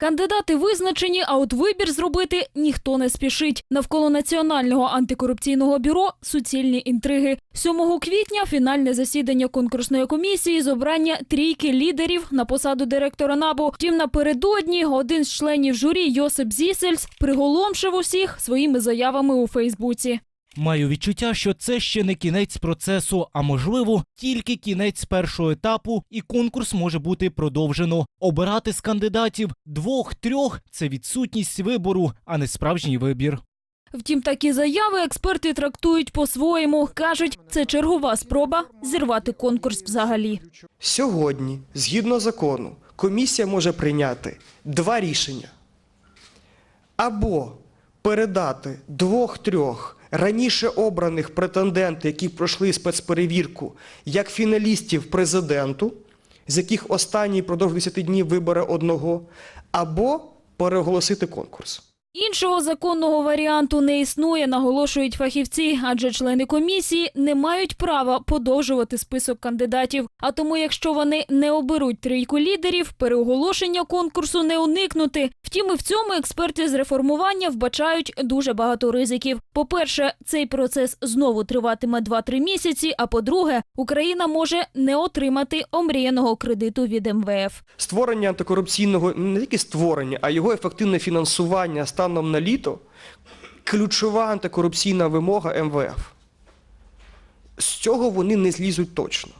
Кандидати визначені, а от вибір зробити ніхто не спішить. Навколо національного антикорупційного бюро суцільні інтриги. 7 квітня фінальне засідання конкурсної комісії з обрання трійки лідерів на посаду директора НАБУ. Втім, напередодні один з членів журі Йосип Зісельс приголомшив усіх своїми заявами у Фейсбуці. Маю відчуття, що це ще не кінець процесу, а можливо, тільки кінець першого етапу, і конкурс може бути продовжено. Обирати з кандидатів двох-трьох це відсутність вибору, а не справжній вибір. Втім, такі заяви експерти трактують по-своєму. кажуть, це чергова спроба зірвати конкурс взагалі. Сьогодні, згідно закону, комісія може прийняти два рішення. Або передати двох-трьох раніше обраних претендентів, які пройшли спецперевірку, як фіналістів президенту, з яких останній продовж 10 днів вибере одного, або переголосити конкурс. Іншого законного варіанту не існує, наголошують фахівці, адже члени комісії не мають права подовжувати список кандидатів. А тому, якщо вони не оберуть трійку лідерів, переоголошення конкурсу не уникнути. Втім, і в цьому експерти з реформування вбачають дуже багато ризиків. По-перше, цей процес знову триватиме 2-3 місяці. А по-друге, Україна може не отримати омріяного кредиту від МВФ. Створення антикорупційного не тільки створення, а його ефективне фінансування станом на літо ключова антикорупційна вимога МВФ. З цього вони не злізуть точно.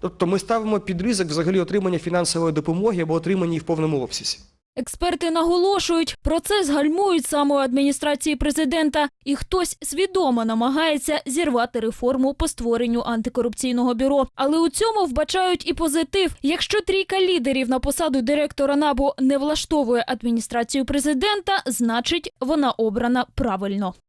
Тобто ми ставимо під ризик взагалі отримання фінансової допомоги або отримання її в повному обсязі. Експерти наголошують, процес гальмують саме у адміністрації президента, і хтось свідомо намагається зірвати реформу по створенню антикорупційного бюро. Але у цьому вбачають і позитив. Якщо трійка лідерів на посаду директора НАБУ не влаштовує адміністрацію президента, значить вона обрана правильно.